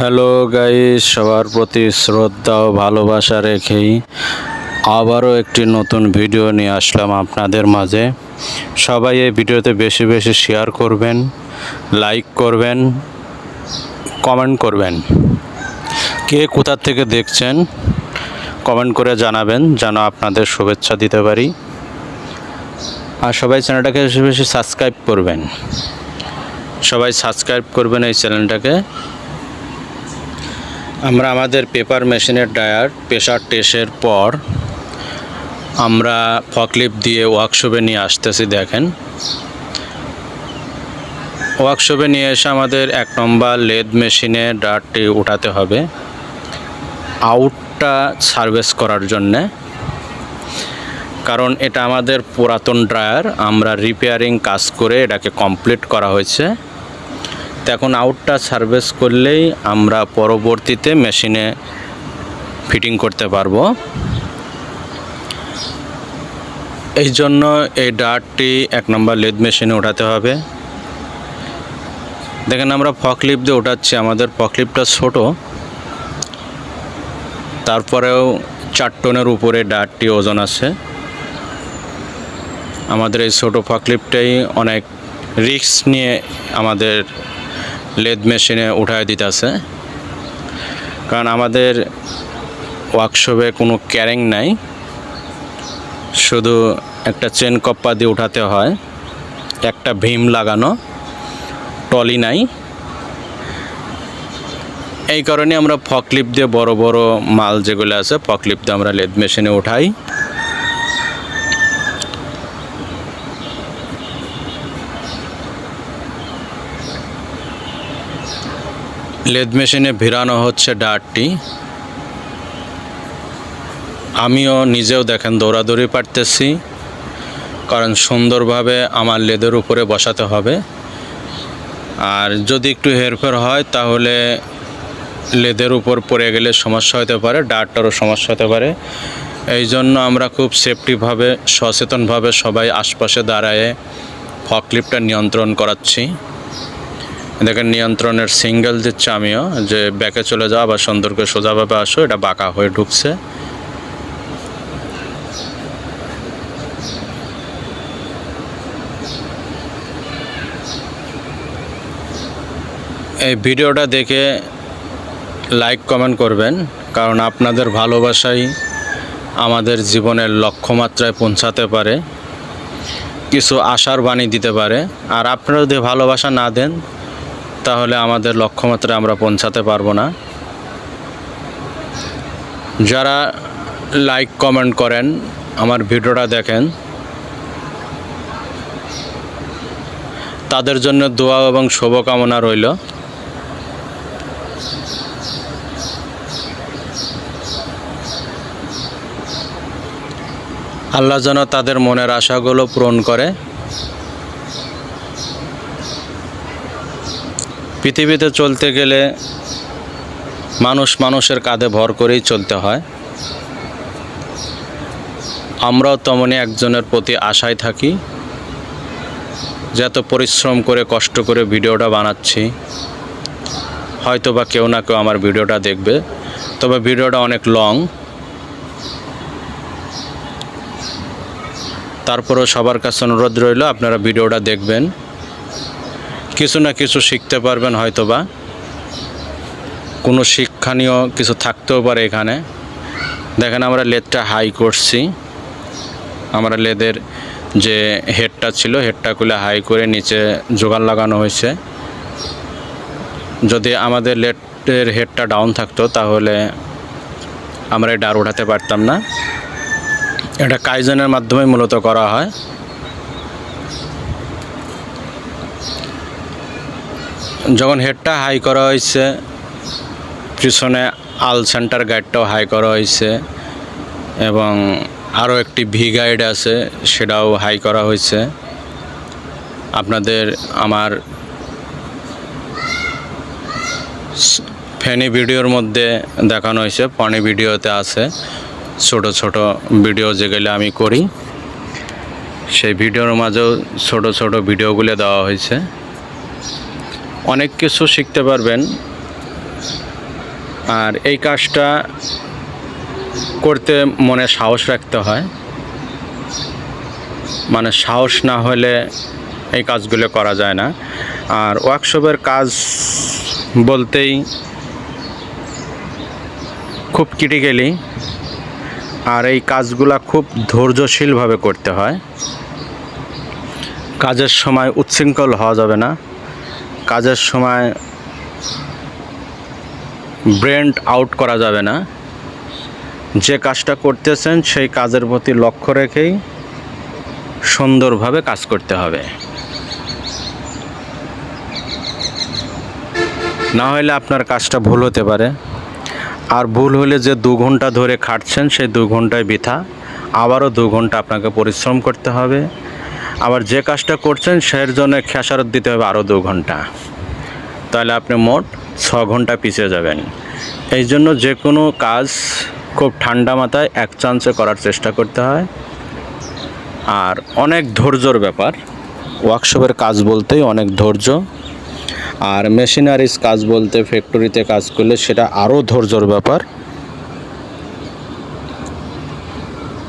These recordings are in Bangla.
হ্যালো গাইস, সবার প্রতি শ্রদ্ধা ও ভালোবাসা রেখেই আবারও একটি নতুন ভিডিও নিয়ে আসলাম আপনাদের মাঝে। সবাই এই ভিডিওতে বেশি বেশি শেয়ার করবেন লাইক করবেন কমেন্ট করবেন। কে কোথার থেকে দেখছেন কমেন্ট করে জানাবেন, যেন আপনাদের শুভেচ্ছা দিতে পারি। আর সবাই চ্যানেলটাকে বেশি বেশি সাবস্ক্রাইব করবেন। সবাই সাবস্ক্রাইব করবেন এই চ্যানেলটাকে। আমরা আমাদের পেপার মেশিনের ডায়ার প্রেশার টেস্টের পর আমরা ফকলিপ দিয়ে ওয়ার্কশপে নিয়ে আসতেছি, দেখেন। ওয়ার্কশপে নিয়ে এসে আমাদের এক নম্বর লেদ মেশিনে ডায়ারটি উঠাতে হবে। আউটটা সার্ভিস করার জন্যে। কারণ এটা আমাদের পুরাতন ড্রায়ার আমরা রিপেয়ারিং কাজ করে এটাকে কমপ্লিট করা হয়েছে। তো এখন আউটটা সার্ভিস করলেই আমরা পরবর্তীতে মেশিনে ফিটিং করতে পারব। এই জন্য এই ডার্টটি এক নম্বর লেদ মেশিনে ওঠাতে হবে। দেখেন আমরা ফকলিপ দিয়ে ওঠাচ্ছি আমাদের ফকলিপটা ছোট। তারপরেও চার টনের উপরে ডার্টটি ওজন আছে। আমাদের এই ছোটো ফকলিপটাই অনেক রিস্ক নিয়ে আমাদের লেদ মেশিনে উঠায় দিতেছে। কারণ আমাদের ওয়ার্কশপে কোনো ক্যারিং নাই। শুধু একটা চেন কপ্পা দিয়ে উঠাতে হয়। একটা ভীম লাগানো, টলি নাই। এই কারণে আমরা ফকলিপ দিয়ে বড় বড় মাল যেগুলো আছে ফকলিপ দিয়ে আমরা লেদ মেশিনে উঠাই। লেদ মেশিনে ভিড়ানো হচ্ছে ডাটটি। আমিও নিজেও দেখেন দৌড়াদৌড়ি পারতেছি, কারণ সুন্দরভাবে আমার লেদের উপরে বসাতে হবে। আর যদি একটু হেরফের হয়, তাহলে লেদের উপর পড়ে গেলে সমস্যা হতে পারে, ডাটটারও সমস্যা হতে পারে। এই জন্য আমরা খুব সেফটিভাবে, সচেতনভাবে সবাই আশপাশে দাঁড়ায়ে ফকলিপটা নিয়ন্ত্রণ করাচ্ছি। দেখেন নিয়ন্ত্রণের সিঙ্গেল দিচ্ছে আমিও যে ব্যাকে চলে যাওয়া বা সুন্দর করে সোজাভাবে আসো, এটা বাঁকা হয়ে ঢুকছে। এই ভিডিওটা দেখে লাইক কমেন্ট করবেন, কারণ আপনাদের ভালোবাসাই আমাদের জীবনের লক্ষ্যমাত্রায় পৌঁছাতে পারে, কিছু আশার বাণী দিতে পারে। আর আপনারা যদি ভালোবাসা না দেন তাহলে আমাদের লক্ষ্যমাত্রায় আমরা পৌঁছাতে পারব না। যারা লাইক কমেন্ট করেন, আমার ভিডিওটা দেখেন। তাদের জন্য দোয়া এবং শুভকামনা রইল। আল্লাহ যেন তাদের মনের আশাগুলো পূরণ করে। পৃথিবীতে চলতে গেলে মানুষ মানুষের কাঁধে ভর করেই চলতে হয়। আমরাও তেমনই একজনের প্রতি আশায় থাকি যে এত পরিশ্রম করে, কষ্ট করে ভিডিওটা বানাচ্ছি হয়তো বা কেউ না কেউ আমার ভিডিওটা দেখবে, তবে ভিডিওটা অনেক লং। তারপরেও সবার কাছে অনুরোধ রইল, আপনারা ভিডিওটা দেখবেন। কিছু না কিছু শিখতে পারবেন হয়তোবা। কোনো শিক্ষণীয় কিছু থাকতেও পারে এখানে। দেখেন আমরা লেদটা হাই করছি। আমরা লেদের যে হেডটা ছিল হেডটা খুলে হাই করে নিচে জোগান লাগানো হয়েছে। যদি আমাদের লেটের হেডটা ডাউন থাকতো, তাহলে আমরা আর উঠাতে পারতাম না। এটা কাইজনের মাধ্যমে মূলত করা হয়। যখন হেডটা হাই করা হয়েছে, পিছনে আল সেন্টার গাইডটাও হাই করা হয়েছে এবং আরও একটি ভি গাইড আছে, সেটাও হাই করা হয়েছে। আপনাদের আমার ফেনি ভিডিওর মধ্যে দেখানো হয়েছে, ফনি ভিডিওতে আছে। ছোট ছোট ভিডিও যেগুলো আমি করি, সেই ভিডিওর মাঝেও ছোট ছোট ভিডিওগুলো দেওয়া হয়েছে। অনেক কিছু শিখতে পারবেন। আর এই কাজটা করতে মনে সাহস রাখতে হয়। মানে সাহস না হলে এই কাজগুলো করা যায় না। আর ওয়ার্কশপের কাজ বলতেই খুব ক্রিটিক্যালি আর এই কাজগুলা খুব ধৈর্যশীলভাবে করতে হয়। কাজের সময় উচ্ছৃঙ্খল হওয়া যাবে না। কাজের সময় ব্রেন্ড আউট করা যাবে না। যে কাজটা করতেছেন, সেই কাজের প্রতি লক্ষ্য রেখেই সুন্দরভাবে কাজ করতে হবে। না হলে আপনার কাজটা ভুল হতে পারে। আর ভুল হলে যে দু ঘণ্টা ধরে খাটছেন, সেই দু ঘন্টায় বৃথা। আবারও দু ঘণ্টা আপনাকে পরিশ্রম করতে হবে। আবার যে কাজটা করছেন সের জন্য খেসারত দিতে হবে আরও দু ঘণ্টা। তাহলে আপনি মোট ছ ঘণ্টা পিছিয়ে যাবেন। এই জন্য যে কোনো কাজ খুব ঠান্ডা মাথায় এক চান্সে করার চেষ্টা করতে হয়। আর অনেক ধৈর্যর ব্যাপার। ওয়ার্কশপের কাজ বলতেই অনেক ধৈর্য। আর মেশিনারিজ কাজ বলতে ফ্যাক্টরিতে কাজ করলে সেটা আরও ধৈর্যর ব্যাপার।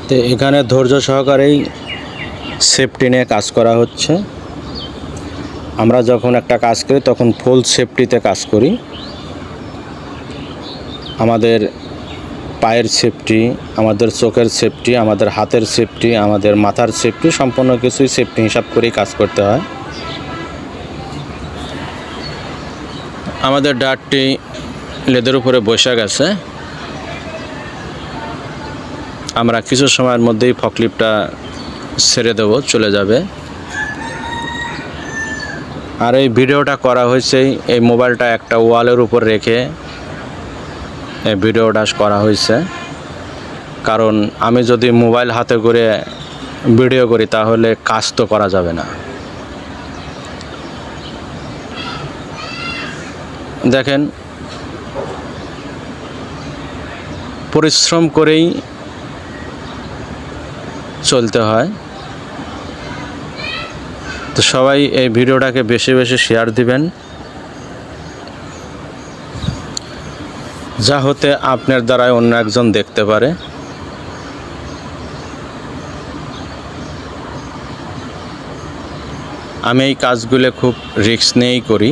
তো এখানে ধৈর্য সহকারেই সেফটি নিয়ে কাজ করা হচ্ছে। আমরা যখন একটা কাজ করি, তখন ফুল সেফটিতে কাজ করি। আমাদের পায়ের সেফটি আমাদের চোখের সেফটি আমাদের হাতের সেফটি আমাদের মাথার সেফটি সম্পূর্ণ কিছুই সেফটি হিসাব করেই কাজ করতে হয়। আমাদের ডাটটি লেদের উপরে বসে গেছে। আমরা কিছু সময়ের মধ্যেই ফকলিপটা ছেড়ে দেবো, চলে যাবে। আর এই ভিডিওটা করা হয়েছে, এই মোবাইলটা একটা ওয়ালের উপর রেখে এই ভিডিওটা করা হয়েছে। কারণ আমি যদি মোবাইল হাতে করে ভিডিও করি, তাহলে কাজ তো করা যাবে না। দেখেন, পরিশ্রম করেই চলতে হয়। তো সবাই এই ভিডিওটাকে বেশি বেশি শেয়ার দিবেন। যা হতে আপনার দ্বারাই অন্য একজন দেখতে পারে। আমি এই কাজগুলো খুব রিস্ক নিয়েই করি।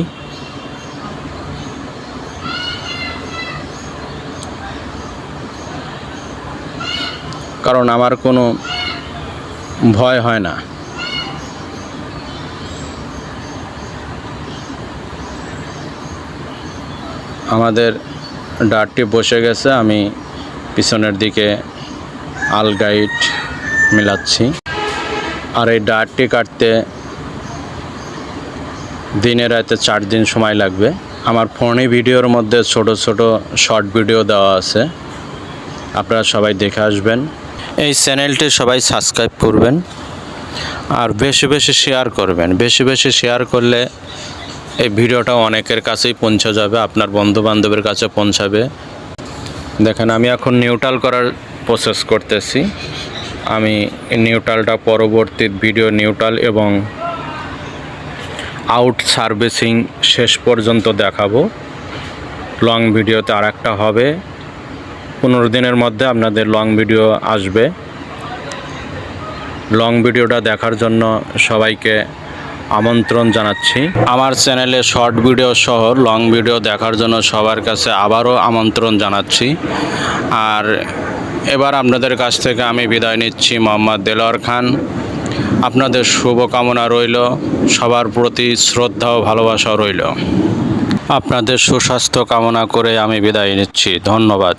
কারণ আমার কোনো ভয় হয় না। আমাদের ডাটটি বসে গেছে, আমি পিছনের দিকে আলগাইট মিলাচ্ছি। আর এই ডাটটি কাটতে দিনে রাতে চার দিন সময় লাগবে। আমার ফোনে ভিডিওর মধ্যে ছোট ছোট শর্ট ভিডিও দেওয়া আছে। আপনারা সবাই দেখে আসবেন। এই চ্যানেলটি সবাই সাবস্ক্রাইব করবেন। আর বেশি বেশি শেয়ার করবেন। বেশি বেশি শেয়ার করলে এই ভিডিওটা অনেকের কাছেই পৌঁছে যাবে আপনার বন্ধু বান্ধবের কাছে পৌঁছাবে। দেখেন, আমি এখন নিউট্রাল করার প্রসেস করতেছি। আমি নিউট্রালটা পরবর্তী ভিডিও নিউট্রাল এবং আউট সার্ভিসিং শেষ পর্যন্ত দেখাবো। লং ভিডিওতে আর একটা হবে। পনেরো দিনের মধ্যে আপনাদের লং ভিডিও আসবে। লং ভিডিওটা দেখার জন্য সবাইকে আমন্ত্রণ জানাচ্ছি। আমার চ্যানেলে শর্ট ভিডিও সহ লং ভিডিও দেখার জন্য সবার কাছে আবারও আমন্ত্রণ জানাচ্ছি। আর এবার আপনাদের কাছ থেকে আমি বিদায় নিচ্ছি মোহাম্মদ দেলোয়ার খান। আপনাদের শুভকামনা রইল, সবার প্রতি শ্রদ্ধা ও ভালোবাসা রইল। আপনাদের সুস্বাস্থ্য কামনা করে আমি বিদায় নিচ্ছি, ধন্যবাদ।